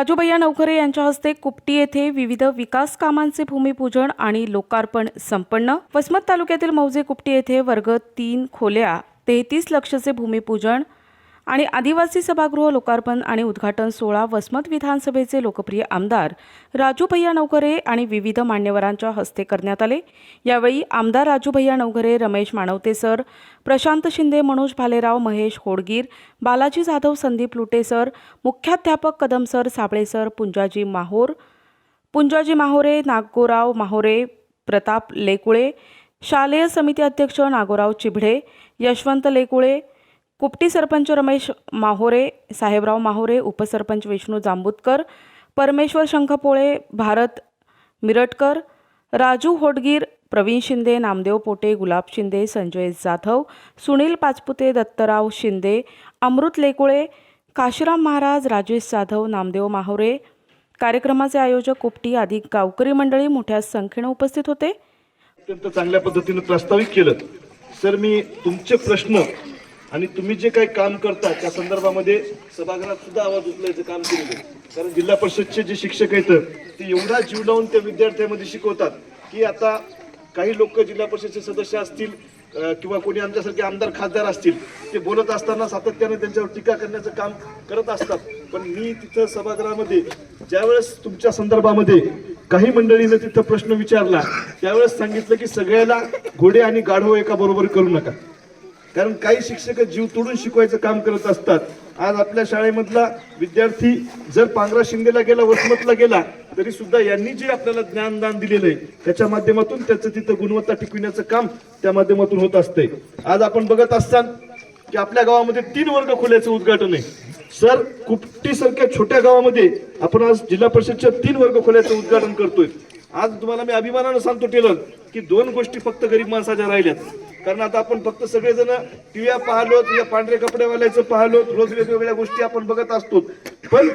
राजूभैया नवखरे यांच्या हस्ते कुपटी येथे विविध विकास कामांचे भूमिपूजन आणि लोकार्पण संपन्न. वसमत तालुक्यातील मौजे कुपटी येथे वर्ग तीन खोल्या तेहतीस लक्षचे भूमिपूजन आणि आदिवासी सभागृह लोकार्पण आणि उद्घाटन सोहळा वसमत विधानसभेचे लोकप्रिय आमदार राजूभैया नवघरे आणि विविध मान्यवरांच्या हस्ते करण्यात आले. यावेळी आमदार राजूभैया नवघरे रमेश माणवते सर प्रशांत शिंदे मनोज भालेराव महेश होडगीर बालाजी जाधव संदीप लुटे सर मुख्याध्यापक कदम सर साबळे सर पुंजाजी माहोर पुंजाजी माहोरे नागोराव माहोरे प्रताप लेकुळे शालेय समिती अध्यक्ष नागोराव चिभडे यशवंत लेकुळे कुपटी सरपंच रमेश माहोरे साहेबराव माहोरे उपसरपंच विष्णू जांबुतकर परमेश्वर शंखपोळे भारत मिरटकर राजू होडगीर प्रवीण शिंदे नामदेव पोटे गुलाब शिंदे संजय जाधव सुनील पाचपुते दत्तराव शिंदे अमृत लेकुळे काशीराम महाराज राजेश जाधव नामदेव माहोरे. कार्यक्रमाचे आयोजक कुपटी आदी गावकरी मंडळी मोठ्या संख्येनं उपस्थित होते. अत्यंत चांगल्या पद्धतीने प्रस्तावित केलं. सर मी तुमचे प्रश्न आणि तुम्ही जे काही काम करता त्या संदर्भामध्ये सभागृहात सुद्धा आवाज उचलायचं काम केलेलं आहे. कारण जिल्हा परिषदचे जे शिक्षक आहेत ते एवढा जीव लावून त्या विद्यार्थ्यांमध्ये शिकवतात की आता काही लोक जिल्हा परिषदचे सदस्य असतील किंवा कोणी आमच्यासारखे आमदार खासदार असतील ते बोलत असताना सातत्याने त्यांच्यावर टीका करण्याचं काम करत असतात पण मी तिथं सभागृहामध्ये ज्यावेळेस तुमच्या संदर्भामध्ये काही मंडळीनं तिथं प्रश्न विचारला त्यावेळेस सांगितलं की सगळ्याला घोडे आणि गाढव एका बरोबर करू नका कारण काही शिक्षक जीव तोडून शिकवायचं काम करत असतात. आज आपल्या शाळेमधला विद्यार्थी जर पांगरा शिंदेला गेला वसमतला गेला तरी सुद्धा यांनी जे आपल्याला ज्ञानदान दिलेलं आहे त्याच्या माध्यमातून त्याचं तिथं गुणवत्ता टिकविण्याचं काम त्या माध्यमातून होत असतंय. आज आपण बघत असताना की आपल्या गावामध्ये तीन वर्ग खोल्याचं उद्घाटन आहे. सर कुपटी सारख्या छोट्या गावामध्ये आपण आज जिल्हा परिषदच्या तीन वर्ग खोल्याचं उद्घाटन करतोय. आज तुम्हाला मी अभिमानानं सांगतो टेलर की दोन गोष्टी फक्त गरीब माणसाच्या राहिल्यात. कारण आता आपण फक्त सगळेजण टीव्या पाहलो या पांढरे कपडेवाल्याचं पाहलोत रोज वेगवेगळ्या गोष्टी आपण बघत असतो पण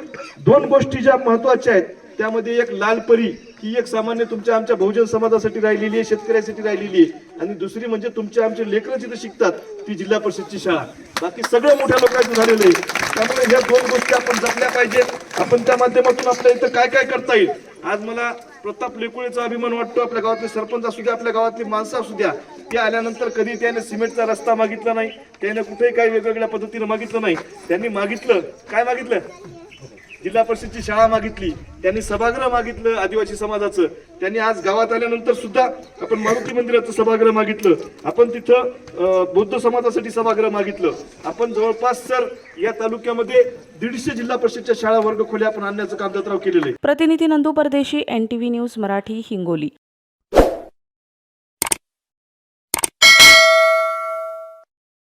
दोन गोष्टी ज्या महत्त्वाच्या आहेत त्यामध्ये एक लाल परी ही एक सामान्य तुमच्या आमच्या बहुजन समाजासाठी राहिलेली आहे शेतकऱ्यासाठी राहिलेली आहे. आणि दुसरी म्हणजे तुमच्या आमचे लेकरं जिथे शिकतात ती जिल्हा परिषदची शाळा. बाकी सगळं मोठ्या लोकांचं झालेलं आहे. त्यामुळे ह्या दोन गोष्टी आपण जपल्या पाहिजेत. आपण त्या माध्यमातून आपल्या इथं काय काय करता येईल? आज मला प्रताप लेकुळेचा अभिमान वाटतो आपल्या गावातले सरपंच असू द्या आपल्या गावातली माणसं असू द्या. ते आल्यानंतर कधी त्याने सिमेंटचा रस्ता मागितला नाही त्याने कुठेही काही वेगवेगळ्या पद्धतीने मागितलं नाही. त्यांनी मागितलं काय मागितलं? जिल्हा परिषदची शाळा मागितली त्यांनी सभागृह मागितलं आदिवासी समाजाचं. त्यांनी आज गावात आल्यानंतर सुद्धा आपण मारुती मंदिराचं सभागृह मागितलं. आपण तिथं बौद्ध समाजासाठी सभागृह मागितलं. आपण जवळपास सर या तालुक्यामध्ये दीडशे जिल्हा परिषदच्या शाळा वर्ग खोल्या आपण आणण्याचं काम दत्राव केलेलं आहे. प्रतिनिधी Nandu Pardeshi N T V news Marathi Hingoli.